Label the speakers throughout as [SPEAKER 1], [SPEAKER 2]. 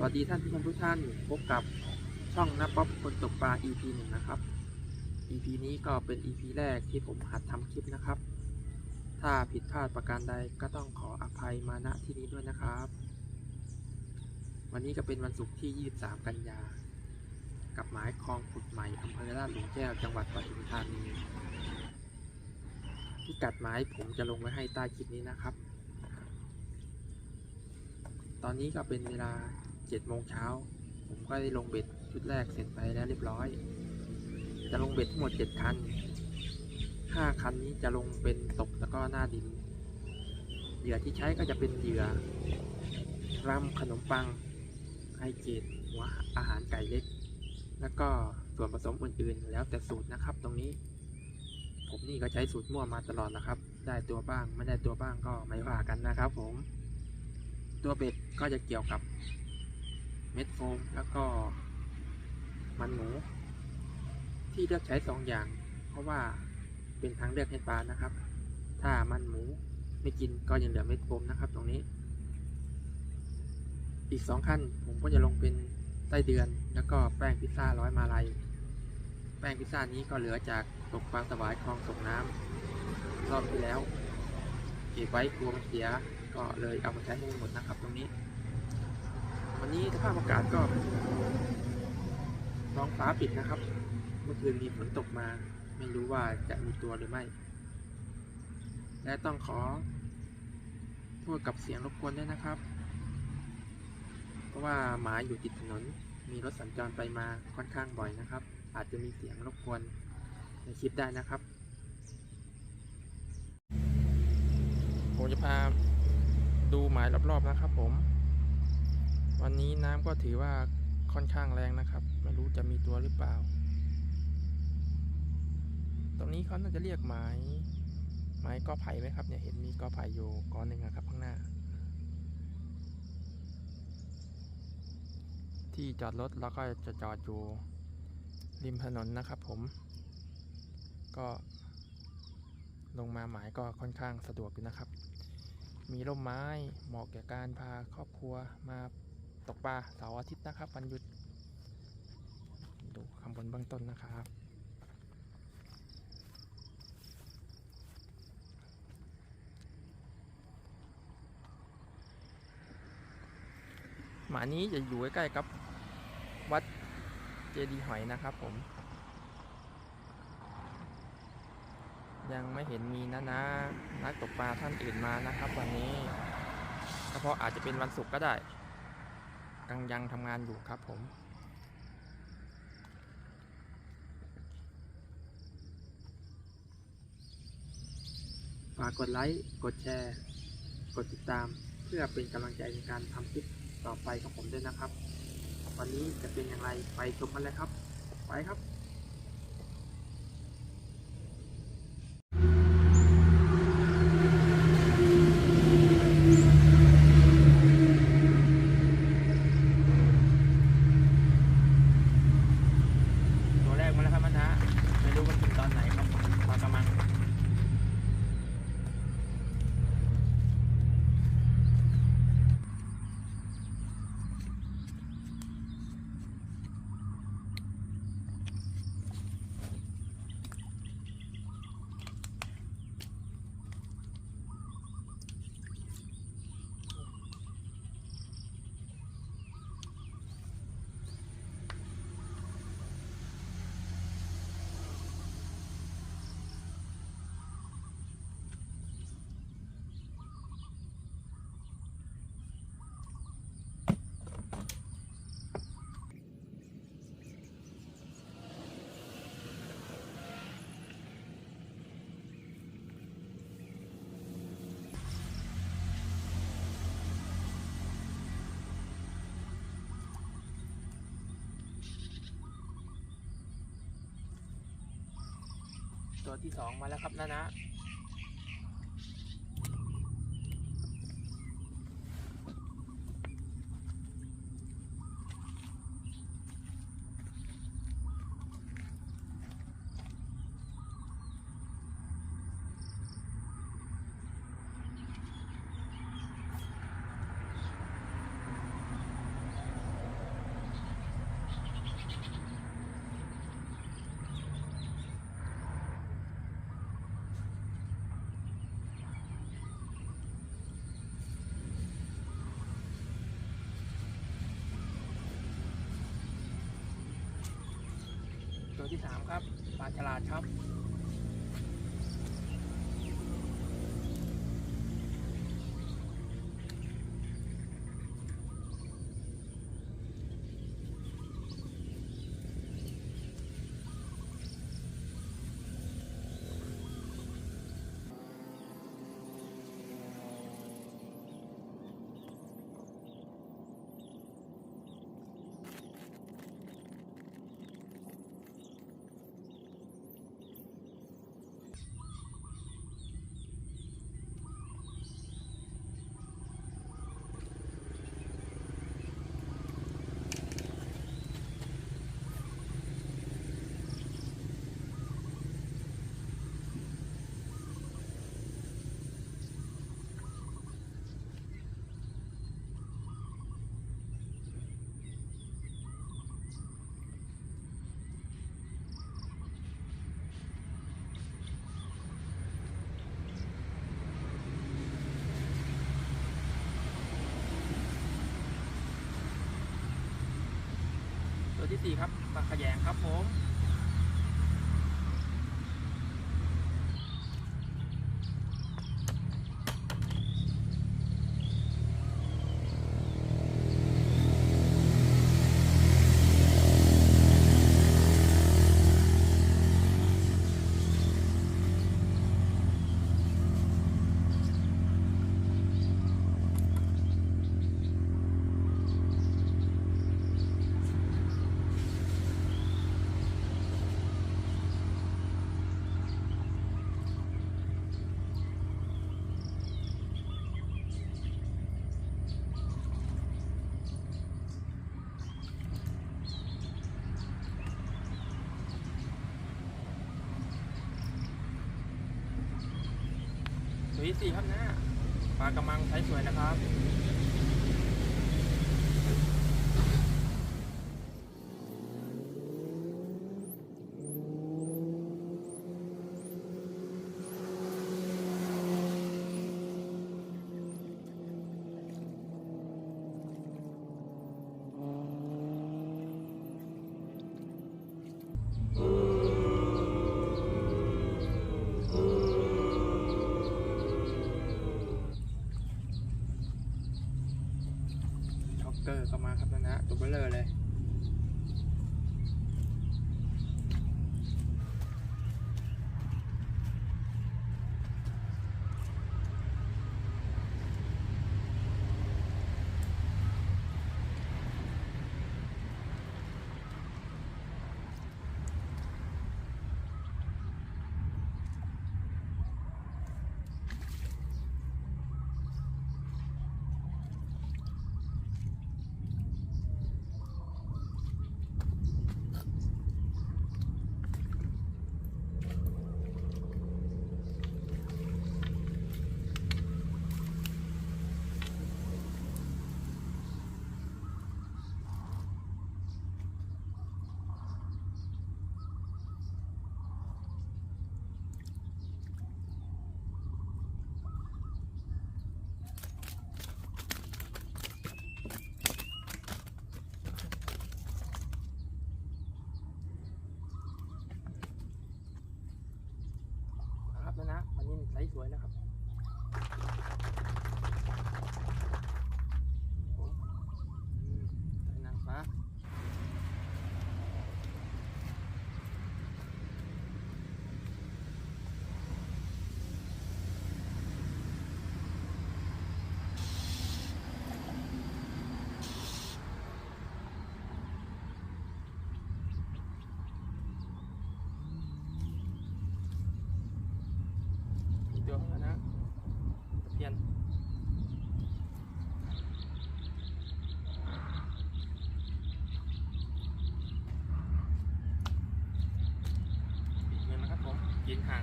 [SPEAKER 1] สวัสดีท่านผู้ชมทุกท่านพบกับช่องน้าป๊อปคนตกปลา EP หนึ่งนะครับ EP นี้ก็เป็น EP แรกที่ผมหัดทำคลิปนะครับ ถ้าผิดพลาดประการใดก็ต้องขออภัยมาณที่นี้ด้วยนะครับ วันนี้ก็เป็นวันศุกร์ที่ 23 กันยา กับหมายคลองขุดใหม่อำเภอลาดหลุมแก้วจังหวัดปทุมธานีพิกัดหมายผมจะลงไว้ให้ใต้คลิปนี้นะครับ ตอนนี้ก็เป็นเวลา 7โมงเช้า ผมก็ได้ลงเบ็ดชุดแรกเสร็จไปแล้วเรียบร้อย จะลงเบ็ดทั้งหมด7คัน5คันนี้จะลงเป็นตกแล้วก็หน้าดิน เหยื่อที่ใช้ก็จะเป็นเหยื่อรำขนมปังไอเกตหัวอาหารไก่เล็ก แล้วก็ส่วนผสมอื่นๆ แล้วแต่สูตรนะครับตรงนี้ ผมนี่ก็ใช้สูตรมั่วมาตลอดนะครับ ได้ตัวบ้างไม่ได้ตัวบ้างก็ไม่ว่ากันนะครับผม ตัวเบ็ดก็จะเกี่ยวกับ ม็ดโฟมแล้วก็มันหมู ที่เลือกใช้สองอย่าง เพราะว่าเป็นทางเลือกให้ปลานะครับ ถ้ามันหมูไม่กินก็ยังเหลือเม็ดโฟมนะครับ ตรงนี้ อีกสองขั้นผมก็จะลงเป็นไส้เดือน แล้วก็แป้งพิซซ่าร้อยมาลัย แป้งพิซซ่านี้ก็เหลือจากตกปลาสวายคลองส่งน้ำรอบที่แล้วเก็บไว้กลัวมันเสียก็เลยเอามาใช้ให้หมดนะครับ ตรงนี้ วันนี้สภาพอากาศก็ท้องฟ้าปิดนะครับ เมื่อคืนมีฝนตกมา ไม่รู้ว่าจะมีตัวหรือไม่ และต้องขอโทษกับเสียงรบกวนด้วยนะครับ เพราะว่าหมาอยู่ติดถนน มีรถสัญจรไปมาค่อนข้างบ่อยนะครับ อาจจะมีเสียงรบกวนในคลิปได้นะครับผมจะพาดูหมายรอบๆนะครับผม วันนี้น้ำก็ถือว่าค่อนข้างแรงนะครับ ไม่รู้จะมีตัวหรือเปล่า ตรงนี้เขาน่าจะเรียกหมายหมายกอไผ่ไหมครับเนี่ยเห็นมีกอไผ่อยู่กอหนึ่งอะครับข้างหน้า ที่จอดรถแล้วก็จะจอดอยู่ริมถนนนะครับผม ก็ลงมาหมายก็ค่อนข้างสะดวกอยู่นะครับ มีร่มไม้เหมาะแก่การพาครอบครัวมา ตกปลาเสาร์อาทิตย์นะครับวันหยุด ดูคำบนเบื้องต้นนะครับหมานี้จะอยู่ใกล้ๆกับวัดเจดีย์หอยนะครับผม ยังไม่เห็นมีนะนะนักตกปลาท่านอื่นมานะครับ วันนี้ก็เพราะอาจจะเป็นวันศุกร์ก็ได้ กำลังยังทำงานอยู่ครับผมฝากกดไลค์ กดแชร์ กดติดตาม เพื่อเป็นกำลังใจในการทำคลิปต่อไปของผมด้วยนะครับ วันนี้จะเป็นอย่างไรไปชมกันเลยครับ ไปครับ ตัวแรกมาแล้วครับมันนะไม่รู้มันกินตอนไหนครับปลากระมัง ตัว ที่สองมาแล้วครับนะนะ ที่สามครับปลาฉลาดครับ ครับบางขยงครับผม สี่ครับน้าปลากระมังใช้สวยนะครับ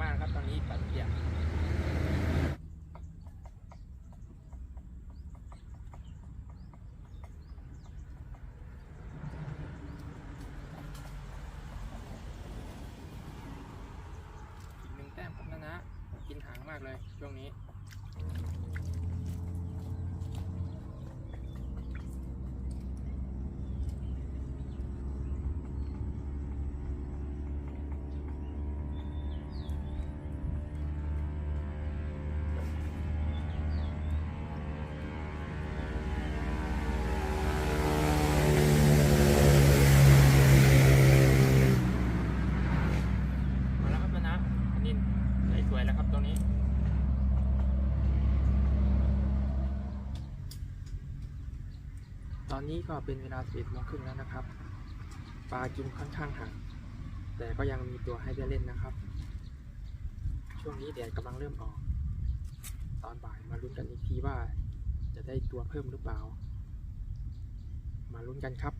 [SPEAKER 1] มากครับตอนนี้ปัดเพียนอีกหนึ่งแต้มครับนะนะ กินหางมากเลยช่วงนี้ อ นี้ก็เป็นเวลา11โมงครึ่งแล้วนะครับ ปลากินค่อนข้างห่างแต่ก็ยังมีตัวให้ได้เล่นนะครับ ช่วงนี้แดดกำลังเริ่มออก ตอนบ่ายมาลุ้นกันอีกทีว่า จะได้ตัวเพิ่มหรือเปล่า มาลุ้นกันครับ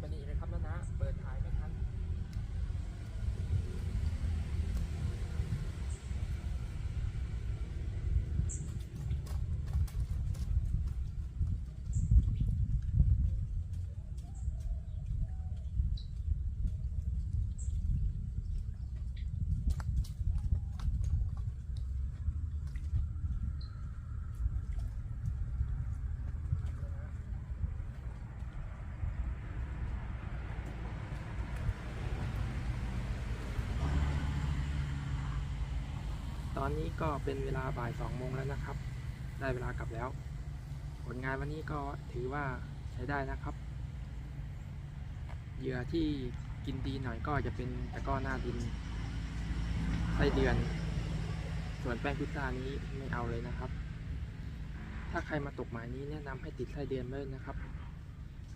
[SPEAKER 1] ได้ปะนี่เลยครับนะนะ เปิดถ่ายไม่ทัน ตอนนี้ก็เป็นเวลาบ่ายสองโมงแล้วนะครับ ได้เวลากลับแล้ว ผลงานวันนี้ก็ถือว่าใช้ได้นะครับ เหยื่อที่กินดีหน่อยก็จะเป็นตะก้อหน้าดินไส้เดือน ส่วนแป้งพิซซ่านี้ไม่เอาเลยนะครับ ถ้าใครมาตกหมายนี้แนะนำให้ติดไส้เดือนไว้เลยนะครับ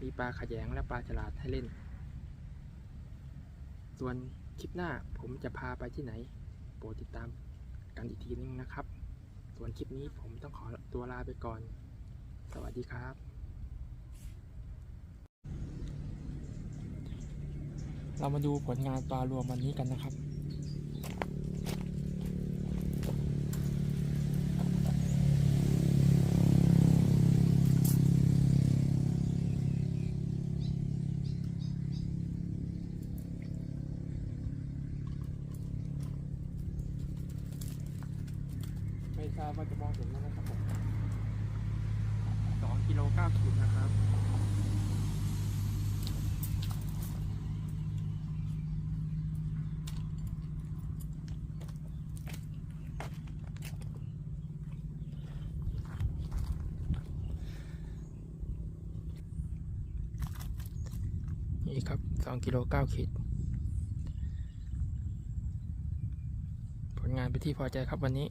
[SPEAKER 1] มีปลาขยงและปลาฉลาดให้เล่น ส่วนคลิปหน้าผมจะพาไปที่ไหน โปรดติดตาม กันอีกทีนึงนะครับ ส่วนคลิปนี้ผมต้องขอตัวลาไปก่อน สวัสดีครับ เรามาดูผลงานปลารวมวันนี้กันนะครับไม่ทราบ
[SPEAKER 2] 90นะครับ
[SPEAKER 1] นี่ครับ
[SPEAKER 2] 2กิโล9ขีดผลงานไปที่พอใจครับวันนี้